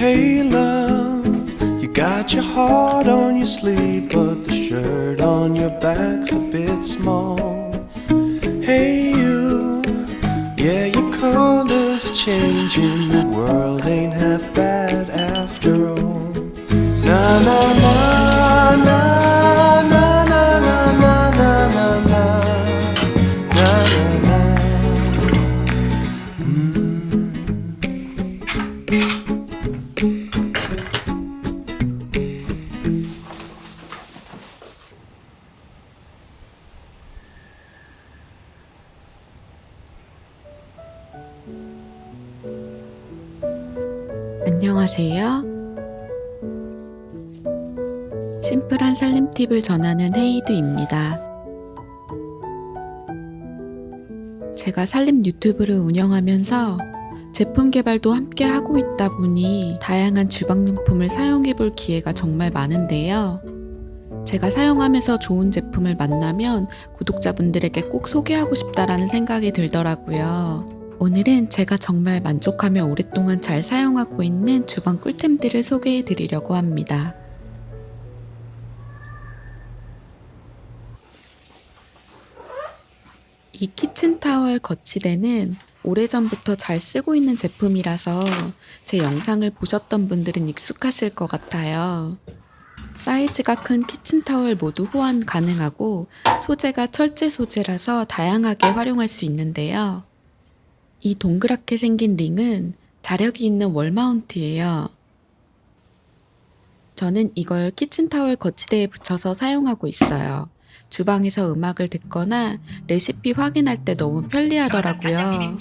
Hey love, you got your heart on your sleeve, but the shirt on your back's a bit small. Hey you, yeah your colors changing, the world ain't half bad after all. Na na na na na na na na na na na 심플한 살림 팁을 전하는 헤이드입니다. 제가 살림 유튜브를 운영하면서 제품 개발도 함께 하고 있다 보니 다양한 주방용품을 사용해 볼 기회가 정말 많은데요. 제가 사용하면서 좋은 제품을 만나면 구독자분들에게 꼭 소개하고 싶다라는 생각이 들더라고요. 오늘은 제가 정말 만족하며 오랫동안 잘 사용하고 있는 주방 꿀템들을 소개해 드리려고 합니다. 이 키친타월 거치대는 오래전부터 잘 쓰고 있는 제품이라서 제 영상을 보셨던 분들은 익숙하실 것 같아요. 사이즈가 큰 키친타월 모두 호환 가능하고 소재가 철제 소재라서 다양하게 활용할 수 있는데요. 이 동그랗게 생긴 링은 자력이 있는 월 마운트예요. 저는 이걸 키친타월 거치대에 붙여서 사용하고 있어요. 주방에서 음악을 듣거나 레시피 확인할 때 너무 편리하더라고요.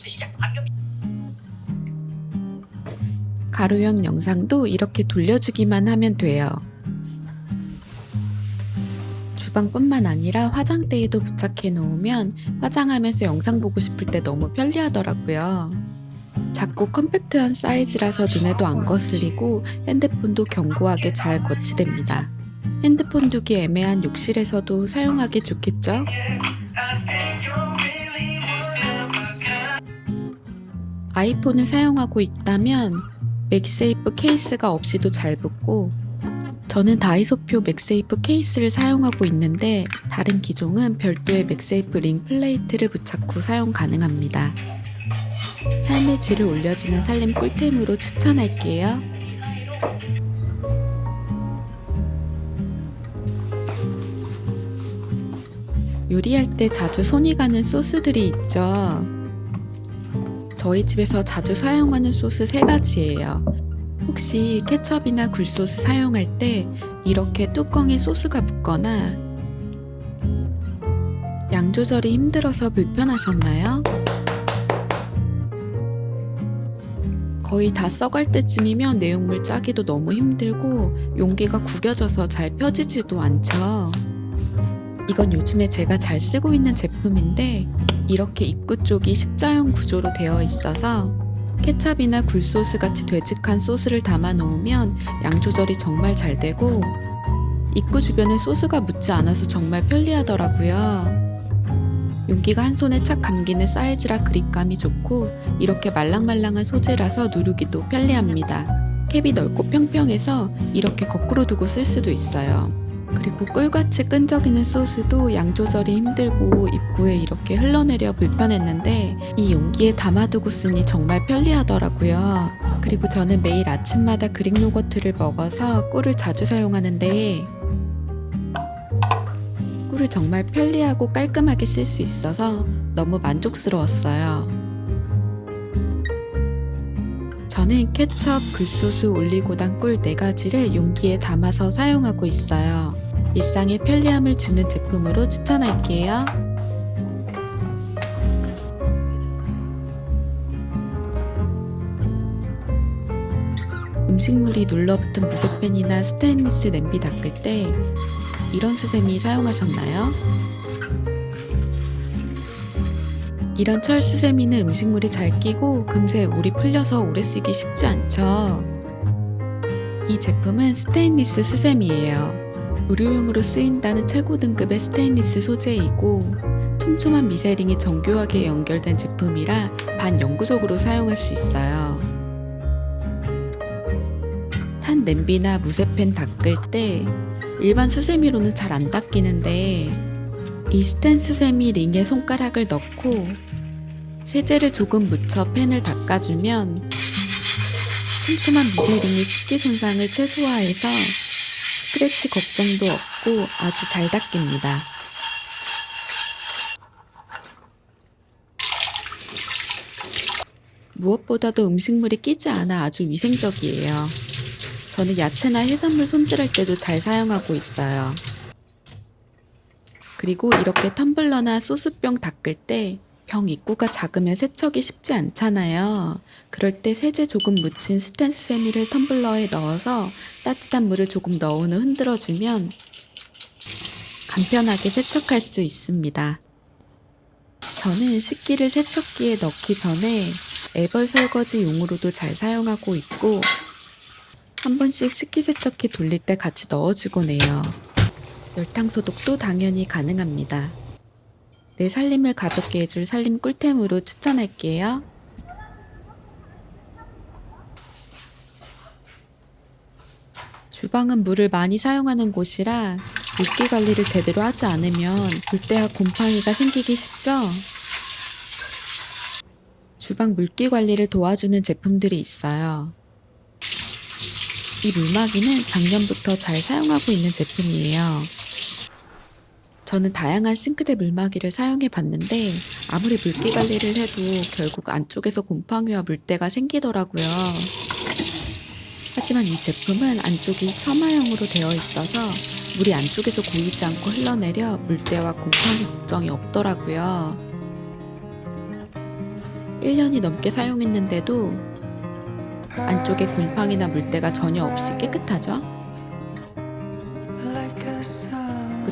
가로형 영상도 이렇게 돌려주기만 하면 돼요. 주방뿐만 아니라 화장대에도 부착해 놓으면 화장하면서 영상 보고 싶을 때 너무 편리하더라고요. 작고 컴팩트한 사이즈라서 눈에도 안 거슬리고 핸드폰도 견고하게 잘 거치됩니다. 핸드폰 두기 애매한 욕실에서도 사용하기 좋겠죠? 아이폰을 사용하고 있다면 맥세이프 케이스가 없이도 잘 붙고 저는 다이소표 맥세이프 케이스를 사용하고 있는데 다른 기종은 별도의 맥세이프 링 플레이트를 부착 후 사용 가능합니다. 삶의 질을 올려주는 살림 꿀템으로 추천할게요. 요리할 때 자주 손이 가는 소스들이 있죠. 저희 집에서 자주 사용하는 소스 세 가지예요. 혹시 케첩이나 굴소스 사용할 때 이렇게 뚜껑에 소스가 붙거나 양 조절이 힘들어서 불편하셨나요? 거의 다 써갈 때쯤이면 내용물 짜기도 너무 힘들고 용기가 구겨져서 잘 펴지지도 않죠. 이건 요즘에 제가 잘 쓰고 있는 제품인데 이렇게 입구 쪽이 십자형 구조로 되어 있어서 케찹이나 굴소스 같이 되직한 소스를 담아 놓으면 양 조절이 정말 잘 되고 입구 주변에 소스가 묻지 않아서 정말 편리하더라고요. 용기가 한 손에 착 감기는 사이즈라 그립감이 좋고 이렇게 말랑말랑한 소재라서 누르기도 편리합니다. 캡이 넓고 평평해서 이렇게 거꾸로 두고 쓸 수도 있어요. 그리고 꿀같이 끈적이는 소스도 양 조절이 힘들고 입구에 이렇게 흘러내려 불편했는데 이 용기에 담아두고 쓰니 정말 편리하더라고요. 그리고 저는 매일 아침마다 그릭 요거트를 먹어서 꿀을 자주 사용하는데 꿀을 정말 편리하고 깔끔하게 쓸 수 있어서 너무 만족스러웠어요. 저는 케첩, 굴소스, 올리고당 꿀 4가지를 용기에 담아서 사용하고 있어요. 일상에 편리함을 주는 제품으로 추천할게요. 음식물이 눌러붙은 무쇠펜이나 스테인리스 냄비 닦을 때 이런 수세미 사용하셨나요? 이런 철 수세미는 음식물이 잘 끼고 금세 올이 풀려서 오래 쓰기 쉽지 않죠. 이 제품은 스테인리스 수세미예요. 의료용으로 쓰인다는 최고 등급의 스테인리스 소재이고 촘촘한 미세링이 정교하게 연결된 제품이라 반영구적으로 사용할 수 있어요. 팬 냄비나 무쇠팬 닦을 때 일반 수세미로는 잘 안 닦이는데 이 스텐 수세미 링에 손가락을 넣고 세제를 조금 묻혀 팬을 닦아주면 촘촘한 미세링이 식기 손상을 최소화해서 스크래치 걱정도 없고 아주 잘 닦입니다. 무엇보다도 음식물이 끼지 않아 아주 위생적이에요. 저는 야채나 해산물 손질할 때도 잘 사용하고 있어요. 그리고 이렇게 텀블러나 소스병 닦을 때 병 입구가 작으면 세척이 쉽지 않잖아요. 그럴 때 세제 조금 묻힌 스텐스 세미를 텀블러에 넣어서 따뜻한 물을 조금 넣은 후 흔들어주면 간편하게 세척할 수 있습니다. 저는 식기를 세척기에 넣기 전에 애벌 설거지 용으로도 잘 사용하고 있고 한 번씩 식기 세척기 돌릴 때 같이 넣어주곤 해요. 열탕 소독도 당연히 가능합니다. 내 살림을 가볍게 해줄 살림 꿀템으로 추천할게요. 주방은 물을 많이 사용하는 곳이라 물기 관리를 제대로 하지 않으면 물때와 곰팡이가 생기기 쉽죠? 주방 물기 관리를 도와주는 제품들이 있어요. 이 물막이는 작년부터 잘 사용하고 있는 제품이에요. 저는 다양한 싱크대 물막이를 사용해 봤는데 아무리 물기 관리를 해도 결국 안쪽에서 곰팡이와 물때가 생기더라고요. 하지만 이 제품은 안쪽이 처마형으로 되어 있어서 물이 안쪽에서 고이지 않고 흘러내려 물때와 곰팡이 걱정이 없더라고요. 1년이 넘게 사용했는데도 안쪽에 곰팡이나 물때가 전혀 없이 깨끗하죠?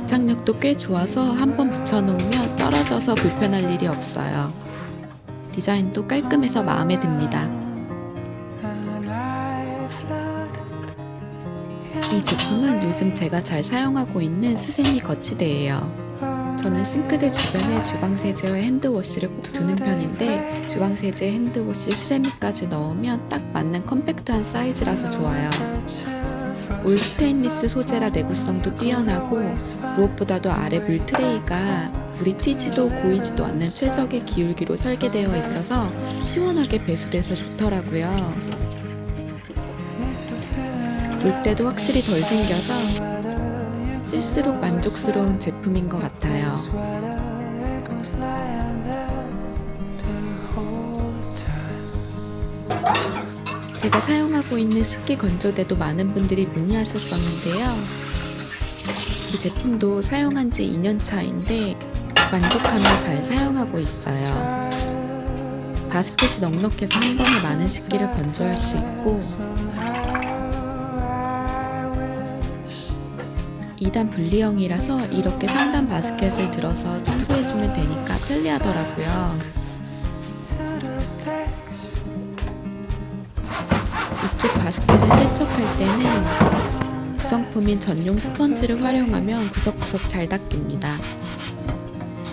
부착력도 꽤 좋아서 한번 붙여놓으면 떨어져서 불편할 일이 없어요. 디자인도 깔끔해서 마음에 듭니다. 이 제품은 요즘 제가 잘 사용하고 있는 수세미 거치대예요. 저는 싱크대 주변에 주방세제와 핸드워시를 꼭 두는 편인데 주방세제, 핸드워시, 수세미까지 넣으면 딱 맞는 컴팩트한 사이즈라서 좋아요. 올 스테인리스 소재라 내구성도 뛰어나고 무엇보다도 아래 물 트레이가 물이 튀지도 고이지도 않는 최적의 기울기로 설계되어 있어서 시원하게 배수돼서 좋더라고요. 물때도 확실히 덜 생겨서 쓸수록 만족스러운 제품인 것 같아요. 제가 사용하고 있는 식기 건조대도 많은 분들이 문의하셨었는데요. 이 제품도 사용한 지 2년 차인데 만족하며 잘 사용하고 있어요. 바스켓이 넉넉해서 한 번에 많은 식기를 건조할 수 있고 2단 분리형이라서 이렇게 상단 바스켓을 들어서 청소해주면 되니까 편리하더라고요. 이쪽 바스켓을 세척할 때는 구성품인 전용 스펀지를 활용하면 구석구석 잘 닦입니다.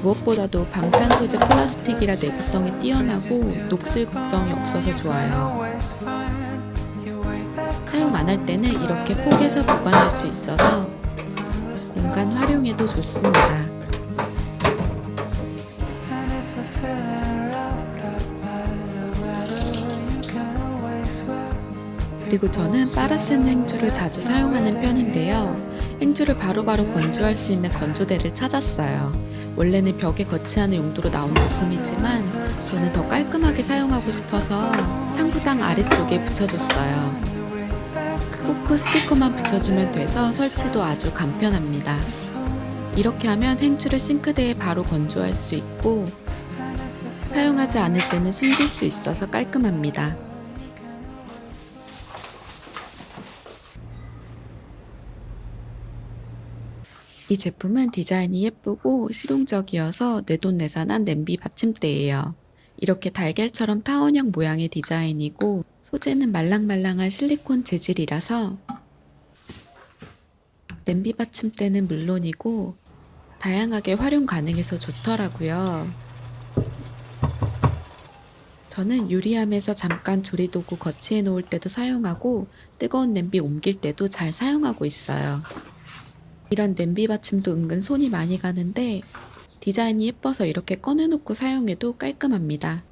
무엇보다도 방탄 소재 플라스틱이라 내구성이 뛰어나고 녹슬 걱정이 없어서 좋아요. 사용 안 할 때는 이렇게 포개서 보관할 수 있어서 공간 활용에도 좋습니다. 그리고 저는 빠라센 행주를 자주 사용하는 편인데요. 행주를 바로바로 건조할 수 있는 건조대를 찾았어요. 원래는 벽에 거치하는 용도로 나온 제품이지만 저는 더 깔끔하게 사용하고 싶어서 상부장 아래쪽에 붙여줬어요. 포크 스티커만 붙여주면 돼서 설치도 아주 간편합니다. 이렇게 하면 행주를 싱크대에 바로 건조할 수 있고 사용하지 않을 때는 숨길 수 있어서 깔끔합니다. 이 제품은 디자인이 예쁘고 실용적이어서 내돈내산한 냄비 받침대예요. 이렇게 달걀처럼 타원형 모양의 디자인이고 소재는 말랑말랑한 실리콘 재질이라서 냄비 받침대는 물론이고 다양하게 활용 가능해서 좋더라고요. 저는 유리함에서 잠깐 조리도구 거치해 놓을 때도 사용하고 뜨거운 냄비 옮길 때도 잘 사용하고 있어요. 이런 냄비 받침도 은근 손이 많이 가는데 디자인이 예뻐서 이렇게 꺼내놓고 사용해도 깔끔합니다.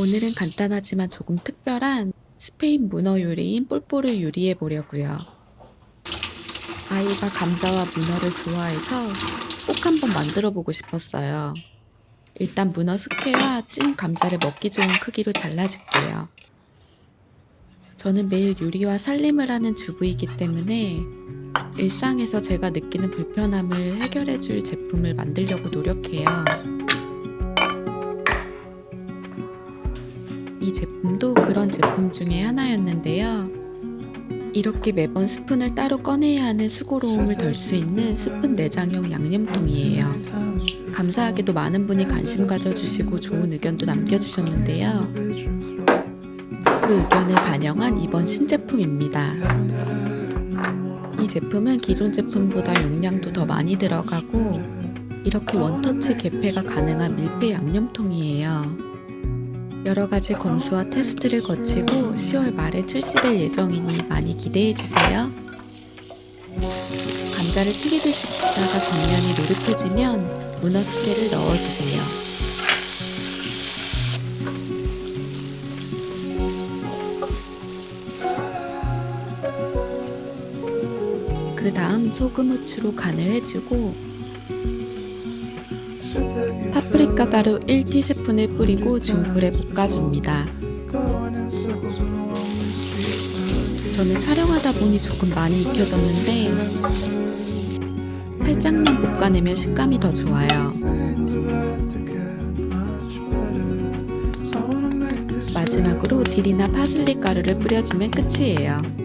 오늘은 간단하지만 조금 특별한 스페인 문어 요리인 폴포를 요리해 보려고요. 아이가 감자와 문어를 좋아해서 꼭 한번 만들어 보고 싶었어요. 일단 문어 숙회와 찐 감자를 먹기 좋은 크기로 잘라줄게요. 저는 매일 요리와 살림을 하는 주부이기 때문에 일상에서 제가 느끼는 불편함을 해결해 줄 제품을 만들려고 노력해요. 이 제품도 그런 제품 중에 하나였는데요. 이렇게 매번 스푼을 따로 꺼내야 하는 수고로움을 덜 수 있는 스푼 내장형 양념통이에요. 감사하게도 많은 분이 관심 가져주시고 좋은 의견도 남겨주셨는데요. 그 의견을 반영한 이번 신제품입니다. 이 제품은 기존 제품보다 용량도 더 많이 들어가고 이렇게 원터치 개폐가 가능한 밀폐 양념통이에요. 여러 가지 검수와 테스트를 거치고 10월 말에 출시될 예정이니 많이 기대해 주세요. 감자를 튀기듯이 굽다가 겉면이 노릇해지면 문어 숙회를 넣어주세요. 그 다음 소금 후추로 간을 해주고 파프리카 가루 1티스푼을 뿌리고 중불에 볶아줍니다. 저는 촬영하다 보니 조금 많이 익혀졌는데 살짝만 볶아내면 식감이 더 좋아요. 마지막으로 딜이나 파슬리 가루를 뿌려주면 끝이에요.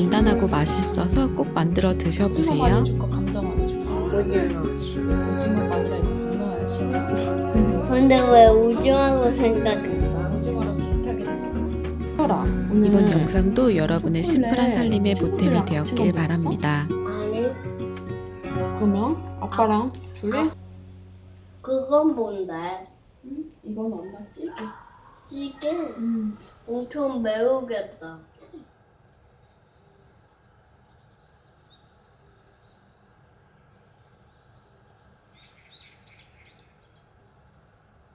간단하고 맛있어서 꼭 만들어 오징어 드셔보세요. 많이 줄까 감자 많이 줄까 오징어. 오징어가 아니라 이거 문어야지 근데 왜 오징어라고 생각했어? 오징어랑 비슷하게 생겼어 해라 오늘 이번 영상도 여러분의 심플한. 삶의 보탬이 되었길 같이 바랍니다. 아니, 그러면 아빠랑 둘이 그건 뭔데? 이건 엄마 찌개 찌개 음. 엄청 매우겠다.